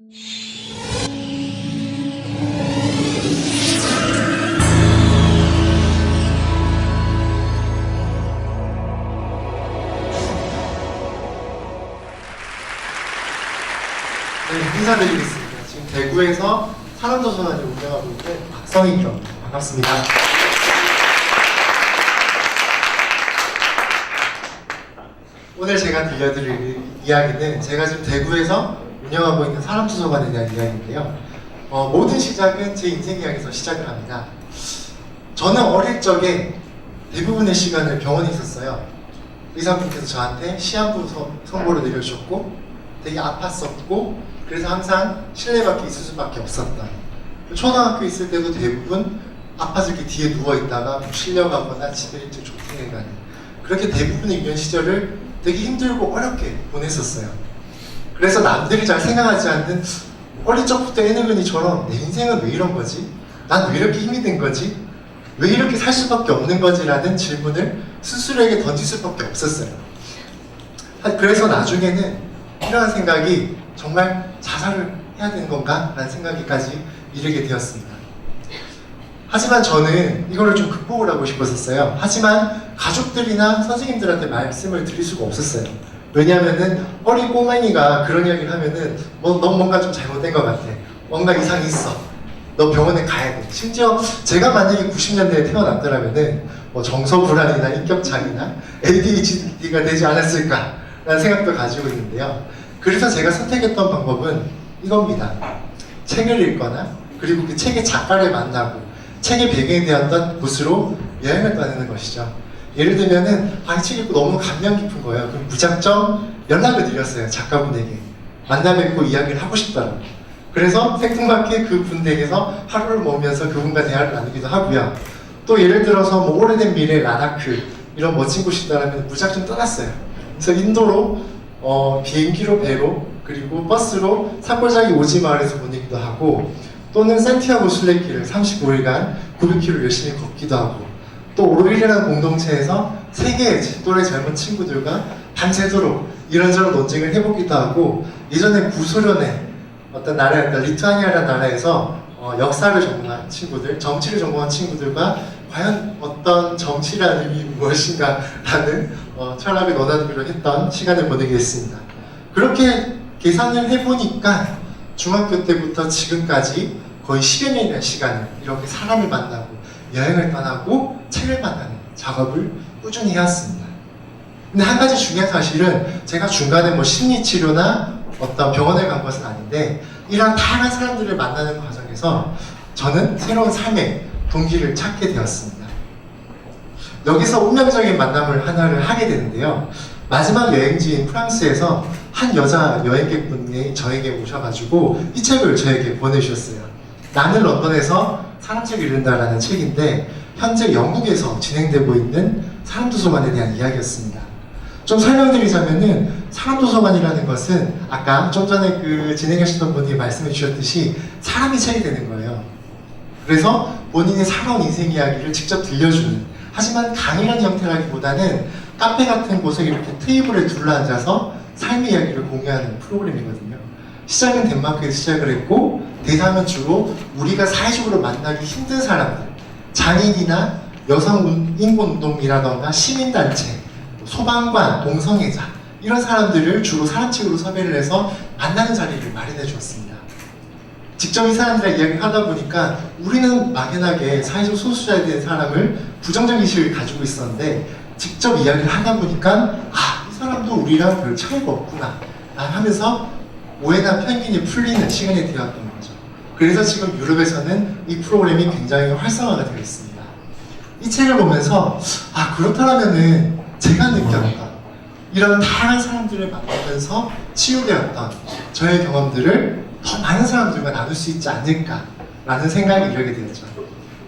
네, 인사드리겠습니다. 지금 대구에서 사람도서관을 운영하고 있는 박성희 기업입니다. 반갑습니다. 오늘 제가 들려드릴 이야기는 제가 지금 대구에서 운영하고 있는 사람도서관에 대한 이야기인데요. 어, 모든 시작은 제 인생 이야기에서 시작을 합니다. 저는 어릴 적에 대부분의 시간을 병원에 있었어요. 의사분께서 저한테 시한부 서- 선고를 내려주셨고 되게 아팠었고 그래서 항상 실내 밖에 있을 수밖에 없었다. 초등학교 있을 때도 대부분 아파서 이렇게 뒤에 누워 있다가 뭐 실려가거나 집에 일찍 조퇴해가는 그렇게 대부분의 유년 시절을 되게 힘들고 어렵게 보냈었어요. 그래서 남들이 잘 생각하지 않는 어릴 적부터 애늙은이처럼 내 인생은 왜 이런 거지? 난 왜 이렇게 힘이 든 거지? 왜 이렇게 살 수밖에 없는 거지라는 질문을 스스로에게 던질 수밖에 없었어요. 하- 그래서 나중에는 이러한 생각이 정말 자살을 해야 되는 건가? 라는 생각까지 이르게 되었습니다. 하지만 저는 이거를 좀 극복을 하고 싶었었어요. 하지만 가족들이나 선생님들한테 말씀을 드릴 수가 없었어요. 왜냐하면은 어린 꼬맹이가 그런 이야기를 하면은 뭐, 너 뭔가 좀 잘못된 것 같아. 뭔가 이상이 있어. 너 병원에 가야 돼. 심지어 제가 만약에 90년대에 태어났더라면은 뭐 정서 불안이나 인격 장애나 ADHD가 되지 않았을까라는 생각도 가지고 있는데요. 그래서 제가 선택했던 방법은 이겁니다. 책을 읽거나 그리고 그 책의 작가를 만나고 책의 배경이 되었던 곳으로 여행을 떠나는 것이죠. 예를 들면은 아, 이책 읽고 너무 감명 깊은 거예요. 그럼 무작정 연락을 드렸어요. 작가분에게. 만나 뵙고 이야기를 하고 싶다고. 그래서 생뚱맞게 그 분 댁에서 하루를 머면서 그분과 대화를 나누기도 하고요. 또 예를 들어서 뭐 오래된 미래 라다크 이런 멋진 곳이 있다면 무작정 떠났어요. 그래서 인도로 어, 비행기로 배로 그리고 버스로 산골짜기 오지 마을에서 보내기도 하고 또는 산티아고 순례길을 35일간 900km 열심히 걷기도 하고 또 오르리라는 공동체에서 세계의 제 또래 젊은 친구들과 밤새도록 이런저런 논쟁을 해보기도 하고 예전에 구소련의 어떤 나라였던 리투아니아라는 나라에서 어, 역사를 전공한 친구들, 정치를 전공한 친구들과 과연 어떤 정치라는 의미 무엇인가 라는 어, 철학을 논하기로 했던 시간을 보내게 됐습니다. 그렇게 계산을 해보니까 중학교 때부터 지금까지 거의 10여 년이라는 시간을 이렇게 사람을 만나고 여행을 떠나고 책을 만나는 작업을 꾸준히 해왔습니다. 근데 한 가지 중요한 사실은 제가 중간에 뭐 심리치료나 어떤 병원에 간 것은 아닌데 이런 다양한 사람들을 만나는 과정에서 저는 새로운 삶의 동기를 찾게 되었습니다. 여기서 운명적인 만남을 하나를 하게 되는데요. 마지막 여행지인 프랑스에서 한 여자 여행객분이 저에게 오셔가지고 이 책을 저에게 보내주셨어요. 나는 런던에서 사람책을 읽는다라는 책인데 현재 영국에서 진행되고 있는 사람도서관에 대한 이야기였습니다. 좀 설명드리자면은 사람도서관이라는 것은 아까 좀 전에 그 진행하시던 분이 말씀해 주셨듯이 사람이 책이 되는 거예요. 그래서 본인이 살아온 인생 이야기를 직접 들려주는 하지만 강의라는 형태라기보다는 카페 같은 곳에 이렇게 테이블에 둘러앉아서 삶의 이야기를 공유하는 프로그램이거든요. 시작은 덴마크에서 시작을 했고 대상은 주로 우리가 사회적으로 만나기 힘든 사람들 장인이나 여성 인권운동이라던가 시민단체 소방관, 동성애자 이런 사람들을 주로 사람책으로 섭외를 해서 만나는 자리를 마련해 주었습니다. 직접 이 사람들과 이야기를 하다 보니까 우리는 막연하게 사회적 소수자에 대한 사람을 부정적 인식을 가지고 있었는데 직접 이야기를 하다 보니까 아, 이 사람도 우리랑 별 차이가 없구나 아, 하면서 오해나 편견이 풀리는 시간이 되었던. 그래서 지금 유럽에서는 이 프로그램이 굉장히 활성화가 되어 있습니다. 이 책을 보면서 아 그렇다면은 제가 느꼈던 이런 다양한 사람들을 만나면서 치유되었던 저의 경험들을 더 많은 사람들과 나눌 수 있지 않을까라는 생각이 이르게 되었죠.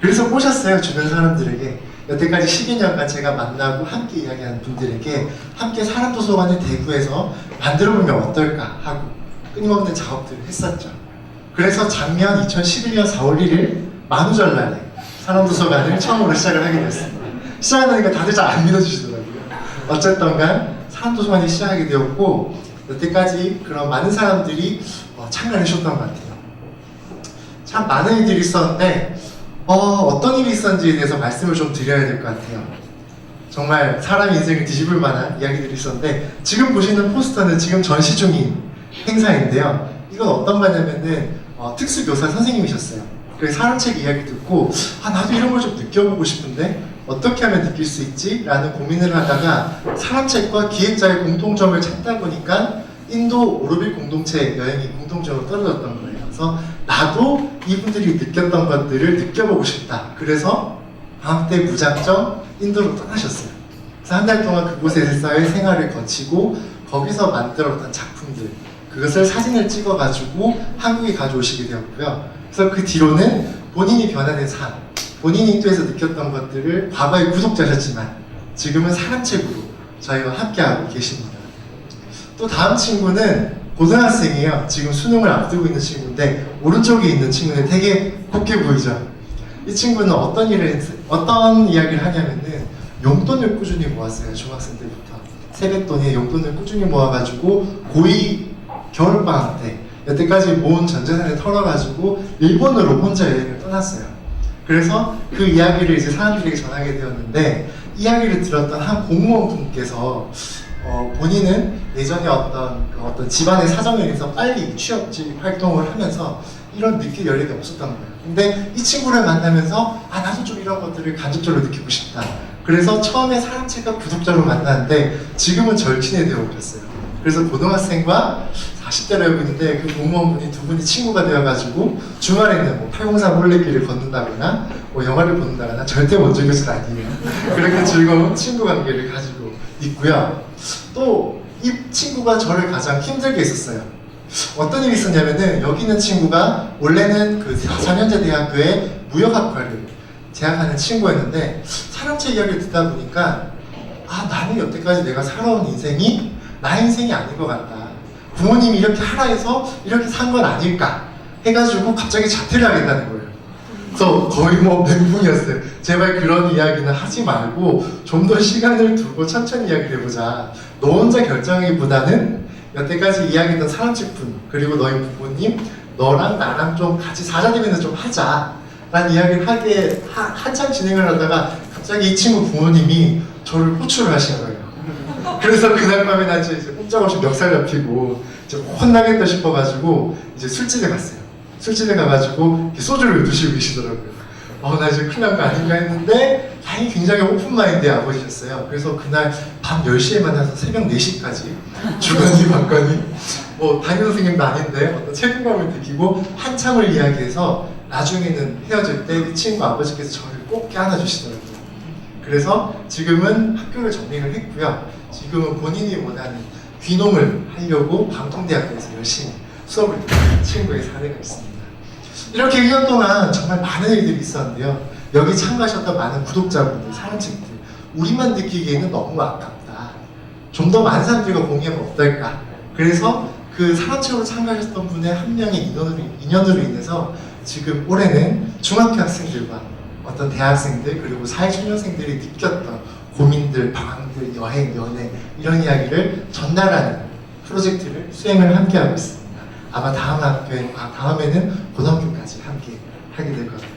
그래서 꼬셨어요 주변 사람들에게 여태까지 12년간 제가 만나고 함께 이야기한 분들에게 함께 사람 도서관을 대구에서 만들어보면 어떨까 하고 끊임없는 작업들을 했었죠. 그래서 작년 2011년 4월 1일 만우절날에 사람도서관을 처음으로 시작을 하게 됐습니다. 시작하니까 다들 잘 안 믿어주시더라고요. 어쨌든 간 사람도서관이 시작하게 되었고 여태까지 그런 많은 사람들이 어, 참가를 해주셨던 것 같아요. 참 많은 일들이 있었는데 어, 어떤 일이 있었는지에 대해서 말씀을 좀 드려야 될 것 같아요. 정말 사람 인생을 뒤집을 만한 이야기들이 있었는데 지금 보시는 포스터는 지금 전시 중인 행사인데요. 이건 어떤 거냐면은 어, 특수교사 선생님이셨어요. 그래서 사람책 이야기 듣고 아 나도 이런 걸 좀 느껴보고 싶은데 어떻게 하면 느낄 수 있지? 라는 고민을 하다가 사람책과 기획자의 공통점을 찾다 보니까 인도 오르빌 공동체 여행이 공통점으로 떨어졌던 거예요. 그래서 나도 이분들이 느꼈던 것들을 느껴보고 싶다. 그래서 방학 때 무작정 인도로 떠나셨어요. 그래서 한 달 동안 그곳에서의 생활을 거치고 거기서 만들었던 작품들 그것을 사진을 찍어가지고 한국에 가져오시게 되었고요. 그래서 그 뒤로는 본인이 변화된 삶, 본인이 인도에서 느꼈던 것들을 과거의 구독자셨지만 지금은 사람책으로 저희와 함께하고 계십니다. 또 다음 친구는 고등학생이에요. 지금 수능을 앞두고 있는 친구인데 오른쪽에 있는 친구는 되게 곱게 보이죠. 이 친구는 어떤 일을 했, 어떤 이야기를 하냐면은 용돈을 꾸준히 모았어요. 중학생 때부터 세뱃돈에 용돈을 꾸준히 모아가지고 고2 겨울방학 때 여태까지 모은 전 재산을 털어가지고 일본으로 혼자 여행을 떠났어요. 그래서 그 이야기를 이제 사람들에게 전하게 되었는데 이야기를 들었던 한 공무원분께서 어, 본인은 예전에 어떤 그 어떤 집안의 사정에 의해서 빨리 취업지 활동을 하면서 이런 느낄 여력이 없었던 거예요. 근데 이 친구를 만나면서 아 나도 좀 이런 것들을 간접적으로 느끼고 싶다. 그래서 처음에 사람책과 구독자로 만났는데 지금은 절친이 되어 버렸어요. 그래서 고등학생과 40대로 알고 있는데 그 공무원분이 두 분이 친구가 되어가지고 주말에는 뭐 팔공산 올레길을 걷는다거나 뭐 영화를 본다거나 절대 원조 교수는 아니에요. 그렇게 즐거운 친구 관계를 가지고 있고요. 또 이 친구가 저를 가장 힘들게 했었어요. 어떤 일이 있었냐면은 여기 있는 친구가 원래는 그 4년제 대학교의 무역학과를 재학하는 친구였는데 사람체 이야기를 듣다 보니까 아 나는 여태까지 내가 살아온 인생이 나 인생이 아닌 것 같다. 부모님이 이렇게 하라 해서 이렇게 산 건 아닐까 해가지고 갑자기 자퇴를 하겠다는 거예요. 그래서 거의 뭐 멘붕이었어요. 제발 그런 이야기는 하지 말고 좀 더 시간을 두고 천천히 이야기를 해보자. 너 혼자 결정하기보다는 여태까지 이야기했던 사람집분 그리고 너희 부모님 너랑 나랑 좀 같이 사자되면서 좀 하자. 라는 이야기를 하게 하, 한참 진행을 하다가 갑자기 이 친구 부모님이 저를 호출을 하신 거예요. 그래서 그날 밤에 나 이제 꼼짝없이 멱살 잡히고 이제 혼나겠다 싶어가지고 이제 술집에 갔어요. 술집에 가가지고 소주를 드시고 계시더라고요. 어, 나 이제 큰일 난 거 아닌가 했는데 다행히 굉장히 오픈마인드의 아버지셨어요. 그래서 그날 밤 10시에 만나서 새벽 4시까지 주거니 받거니 뭐 담임 선생님도 아닌데 어떤 책임감을 느끼고 한참을 이야기해서 나중에는 헤어질 때이 친구 아버지께서 저를 꼭 껴안아주시더라고요. 그래서 지금은 학교를 정리를 했고요. 지금은 본인이 원하는 귀농을 하려고 방통대학교에서 열심히 수업을 듣는 친구의 사례가 있습니다. 이렇게 1년 동안 정말 많은 일들이 있었는데요. 여기 참가하셨던 많은 구독자분들, 사랑친구들, 우리만 느끼기에는 너무 아깝다. 좀 더 많은 사람들과 공유하면 어떨까? 그래서 그 사랑책으로 참가하셨던 분의 한 명의 인연으로, 인연으로 인해서 지금 올해는 중학교 학생들과 어떤 대학생들 그리고 사회초년생들이 느꼈던 고민들, 방황들, 여행, 연애 이런 이야기를 전달하는 프로젝트를 수행을 함께 하고 있습니다. 아마 다음 학교에, 아, 다음에는 고등학교까지 함께 하게 될 것 같고요.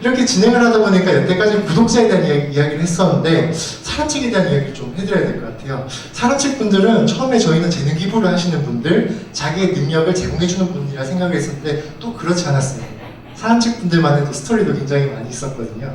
이렇게 진행을 하다 보니까 여태까지 구독자에 대한 이야기, 이야기 를 했었는데 사람책에 대한 이야기를 좀 해드려야 될 것 같아요. 사람책 분들은 처음에 저희는 재능 기부를 하시는 분들, 자기의 능력을 제공해주는 분이라 생각을 했었는데 또 그렇지 않았어요. 사람책 분들만의 또 스토리도 굉장히 많이 있었거든요.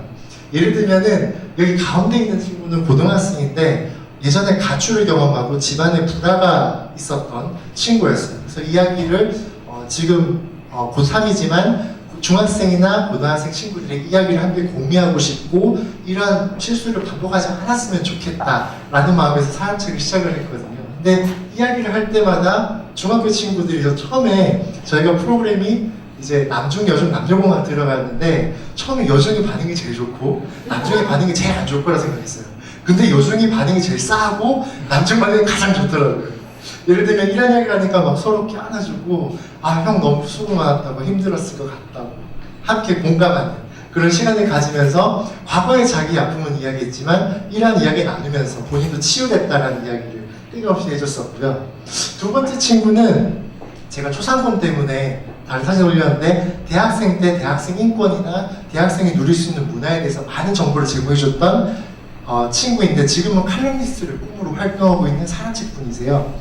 예를 들면은 여기 가운데 있는 친구는 고등학생인데 예전에 가출을 경험하고 집안에 불화가 있었던 친구였어요. 그래서 이야기를 어, 지금 어, 고3이지만 중학생이나 고등학생 친구들에게 이야기를 함께 공유하고 싶고 이러한 실수를 반복하지 않았으면 좋겠다라는 마음에서 사람책을 시작을 했거든요. 근데 이야기를 할 때마다 중학교 친구들이 저 처음에 저희가 프로그램이 이제 남중 여중 남녀공학 들어갔는데 처음에 여중이 반응이 제일 좋고 남중이 반응이 제일 안 좋을 거라 생각했어요. 근데 여중이 반응이 제일 싸고 남중 반응이 가장 좋더라고요. 예를 들면 이런 이야기를 하니까 막 서로 이렇게 안아주고 아 형 너무 수고 많았다고 힘들었을 것 같다고 함께 공감하는 그런 시간을 가지면서 과거의 자기 아픔은 이야기했지만 이러한 이야기 나누면서 본인도 치유됐다라는 이야기를 끊임없이 해줬었고요. 두 번째 친구는 제가 초상권 때문에 다른 사진 올렸는데 대학생 때 대학생 인권이나 대학생이 누릴 수 있는 문화에 대해서 많은 정보를 제공해줬던 어, 친구인데 지금은 칼럼니스트를 꿈으로 활동하고 있는 사랑책 분이세요.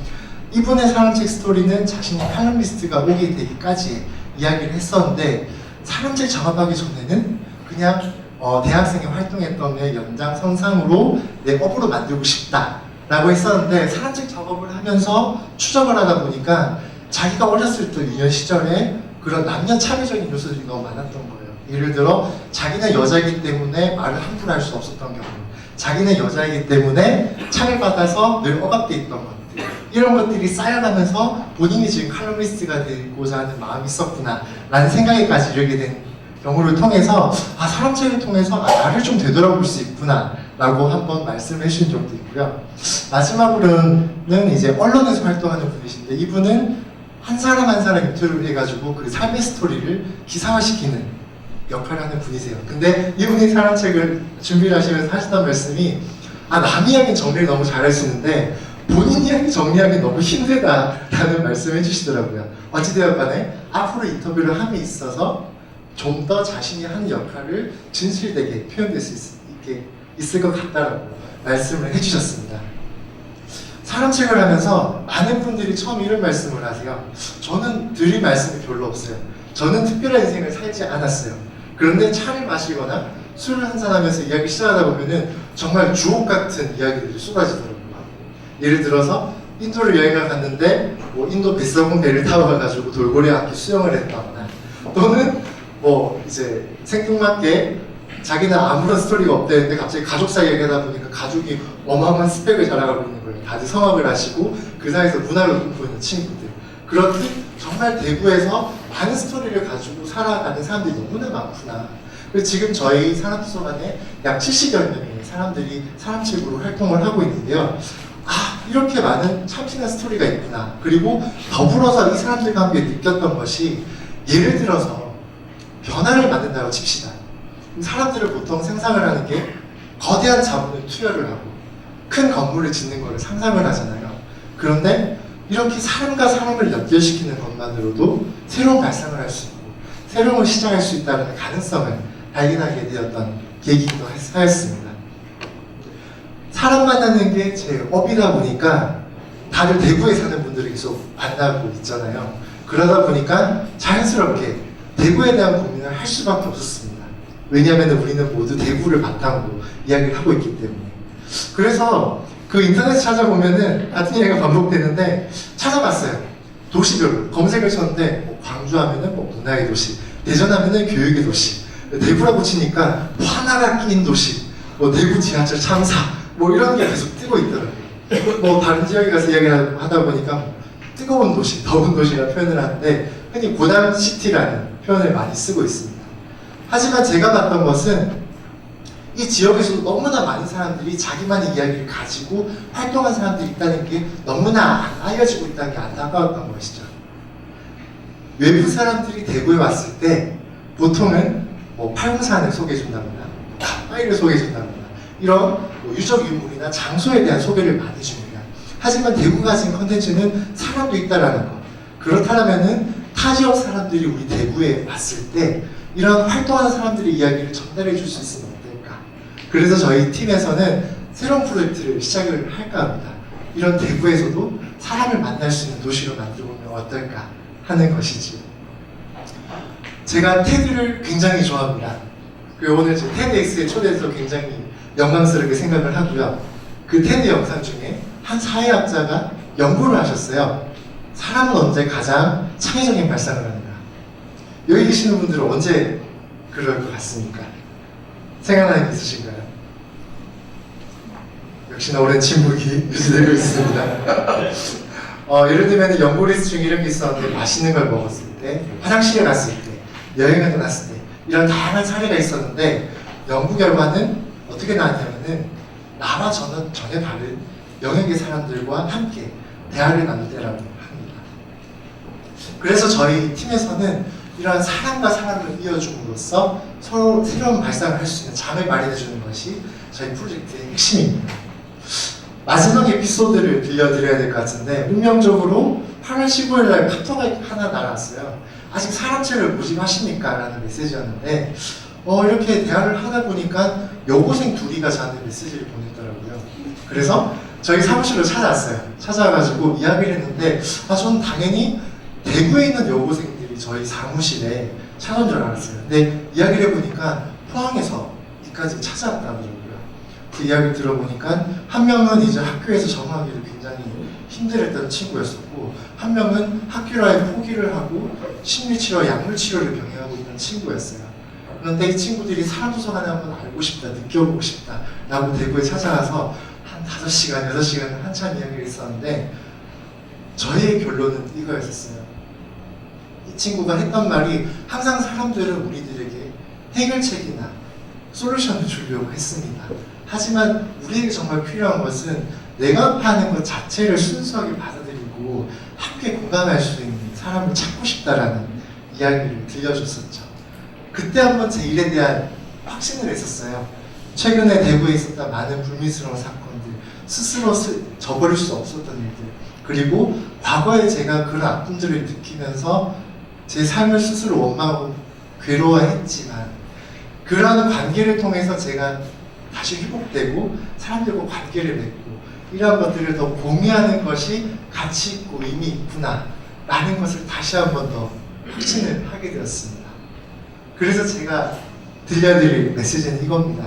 이분의 사랑책 스토리는 자신이 칼럼니스트가 오게 되기까지 이야기를 했었는데 사랑책 작업하기 전에는 그냥 어, 대학생이 활동했던 의 연장선상으로 내 업으로 만들고 싶다라고 했었는데 사랑책 작업을 하면서 추적을 하다 보니까 자기가 어렸을 때 유년 시절에 그런 남녀 차별적인 요소들이 너무 많았던 거예요. 예를 들어 자기는 여자이기 때문에 말을 함부로 할 수 없었던 경우 자기는 여자이기 때문에 차별받아서 늘 억압돼 있던 것들 이런 것들이 쌓여가면서 본인이 지금 칼럼니스트가 되고자 하는 마음이 있었구나 라는 생각에까지 이르게 된 경우를 통해서 아 사람책을 통해서 아, 나를 좀 되돌아볼 수 있구나 라고 한번 말씀해 주신 적도 있고요 마지막으로는 이제 언론에서 활동하는 분이신데 이분은 한 사람 한 사람 인터뷰를 해가지고 그 삶의 스토리를 기사화시키는 역할을 하는 분이세요. 근데 이분이 사람책을 준비를 하시면서 하시던 말씀이 아, 남 이야기 정리를 너무 잘하시는데 본인 이야기 정리하기 너무 힘들다라는 말씀을 해주시더라고요. 어찌되었 간에 앞으로 인터뷰를 함에 있어서 좀 더 자신이 하는 역할을 진실되게 표현될 수 있, 있게 있을 것 같다라고 말씀을 해주셨습니다. 사람책을 하면서 많은 분들이 처음 이런 말씀을 하세요. 저는 드릴 말씀이 별로 없어요. 저는 특별한 인생을 살지 않았어요. 그런데 차를 마시거나 술을 한잔하면서 이야기 시작하다 보면은 정말 주옥 같은 이야기들이 쏟아지더라고요. 예를 들어서 인도를 여행을 갔는데 뭐 인도 뱃사공 배를 타고 가가지고 돌고래 함께 수영을 했다거나 또는 뭐 이제 생뚱맞게 자기는 아무런 스토리가 없대는데 갑자기 가족사 얘기하다 보니까 가족이 어마어마한 스펙을 자랑하고 있는. 다들 성악을 하시고 그 사이에서 문화를 꿈꾸는 친구들. 그렇듯 정말 대구에서 많은 스토리를 가지고 살아가는 사람들이 너무나 많구나. 그래서 지금 저희 산업소관에 약 70여 명의 사람들이 사람책으로 활동을 하고 있는데요. 아, 이렇게 많은 참신한 스토리가 있구나. 그리고 더불어서 이 사람들과 함께 느꼈던 것이 예를 들어서 변화를 만든다고 칩시다. 사람들을 보통 상상을 하는 게 거대한 자본을 투여를 하고 큰 건물을 짓는 것을 상상을 하잖아요. 그런데 이렇게 사람과 사람을 연결시키는 것만으로도 새로운 발상을 할 수 있고 새로운 걸 시작할 수 있다는 가능성을 발견하게 되었던 계기이기도 하였습니다. 사람 만나는 게 제 업이다 보니까 다들 대구에 사는 분들이 계속 만나고 있잖아요. 그러다 보니까 자연스럽게 대구에 대한 고민을 할 수밖에 없었습니다. 왜냐하면 우리는 모두 대구를 바탕으로 이야기를 하고 있기 때문에. 그래서 그 인터넷 찾아보면은 같은 얘기가 반복되는데 찾아봤어요. 도시별로 검색을 쳤는데 뭐 광주 하면은 뭐 문화의 도시, 대전 하면은 교육의 도시, 대구라고 치니까 하나가 끼인 도시, 뭐 대구 지하철 참사, 뭐 이런 게 계속 뜨고 있더라고요. 뭐 다른 지역에 가서 이야기를 하다 보니까 뜨거운 도시, 더운 도시라는 표현을 하는데 흔히 고단 시티라는 표현을 많이 쓰고 있습니다. 하지만 제가 봤던 것은 이 지역에서도 너무나 많은 사람들이 자기만의 이야기를 가지고 활동한 사람들이 있다는 게 너무나 안 알려지고 있다는 게 안타까웠던 것이죠. 외부 사람들이 대구에 왔을 때 보통은 뭐 팔공산을 소개해준다거나 가파이를 소개해준다거나 이런 뭐 유적 유물이나 장소에 대한 소개를 많이 줍니다. 하지만 대구가 가진 컨텐츠는 사람도 있다라는 것. 그렇다면은 타 지역 사람들이 우리 대구에 왔을 때 이런 활동하는 사람들의 이야기를 전달해 줄수 어떨까? 그래서 저희 팀에서는 새로운 프로젝트를 시작을 할까 합니다. 이런 대구에서도 사람을 만날 수 있는 도시로 만들어 보면 어떨까 하는 것이지요. 제가 테드를 굉장히 좋아합니다. 그 오늘 제 테드엑스에 초대해서 굉장히 영광스럽게 생각을 하고요. 그 테드 영상 중에 한 사회학자가 연구를 하셨어요. 사람은 언제 가장 창의적인 발상을 하는가? 여기 계시는 분들은 언제 그럴 것 같습니까? 생각나는 게 있으신가요? 역시나 오랜 침묵이 유지되고 있습니다. 어, 예를 들면 연구 리스트 중에 이런 게 있었는데 맛있는 걸 먹었을 때, 화장실에 갔을 때, 여행을 떠났을 때 이런 다양한 사례가 있었는데 연구 결과는 어떻게 나왔냐면은 나와 저는 전혀 다른 영역의 사람들과 함께 대화를 나눌 때라고 합니다. 그래서 저희 팀에서는 이러한 사람과 사람을 이어줌으로써 서로 새로운 발상을 할 수 있는 장을 마련해 주는 것이 저희 프로젝트의 핵심입니다. 마지막 에피소드를 들려드려야 될 것 같은데 운명적으로 8월 15일 날 카톡이 하나 날아왔어요. 아직 사람체를 모집하십니까? 라는 메시지였는데 어, 이렇게 대화를 하다 보니까 여고생 둘이가 저한테 메시지를 보냈더라고요. 그래서 저희 사무실로 찾아왔어요. 찾아와가지고 이야기를 했는데 아, 저는 당연히 대구에 있는 여고생들이 저희 사무실에 찾아온 줄 알았어요. 근데 이야기를 해보니까 포항에서 이까지 찾아왔다고 그러더라고요. 그 이야기를 들어보니까 한 명은 이제 학교에서 적응하기를 굉장히 힘들었던 친구였었고 한 명은 아예 포기를 하고 심리치료, 약물치료를 병행하고 있는 친구였어요. 그런데 이 친구들이 사람도서관에 한번 알고 싶다, 느껴보고 싶다 라고 대구에 찾아와서 한 5시간, 6시간 한참 이야기를 했었는데 저의 결론은 이거였었어요. 이 친구가 했던 말이 항상 사람들은 우리들에게 해결책이나 솔루션을 주려고 했습니다. 하지만 우리에게 정말 필요한 것은 내가 파는 것 자체를 순수하게 받아들이고 함께 공감할 수 있는 사람을 찾고 싶다라는 이야기를 들려줬었죠. 그때 한번 제 일에 대한 확신을 했었어요. 최근에 대구에 있었던 많은 불미스러운 사건들, 스스로 스, 저버릴 수 없었던 일들, 그리고 과거에 제가 그런 아픔들을 느끼면서 제 삶을 스스로 원망하고 괴로워했지만 그러한 관계를 통해서 제가 다시 회복되고 사람들과 관계를 맺고 이러한 것들을 더 공유하는 것이 가치 있고 의미 있구나 라는 것을 다시 한 번 더 확신을 하게 되었습니다. 그래서 제가 들려드릴 메시지는 이겁니다.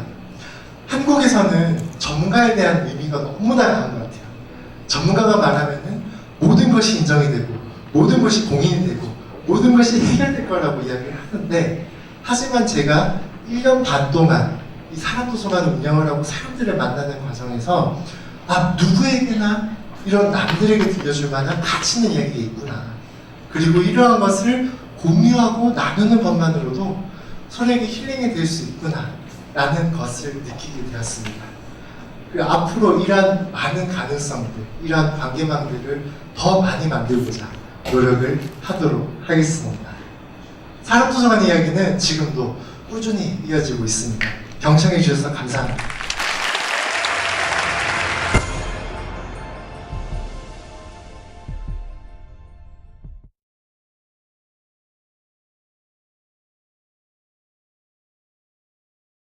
한국에서는 전문가에 대한 의미가 너무나 강한 것 같아요. 전문가가 말하면은 모든 것이 인정이 되고 모든 것이 공인이 되고 모든 것이 해결될 거라고 이야기를 하는데 하지만 제가 1년 반 동안 이 사람도서관을 운영을 하고 사람들을 만나는 과정에서 아 누구에게나 이런 남들에게 들려줄 만한 가치 있는 이야기가 있구나. 그리고 이러한 것을 공유하고 나누는 것만으로도 서로에게 힐링이 될 수 있구나 라는 것을 느끼게 되었습니다. 그 앞으로 이러한 많은 가능성들 이러한 관계망들을 더 많이 만들고자 노력을 하도록 하겠습니다. 사람도서관 이야기는 지금도 꾸준히 이어지고 있습니다. 경청해 주셔서 감사합니다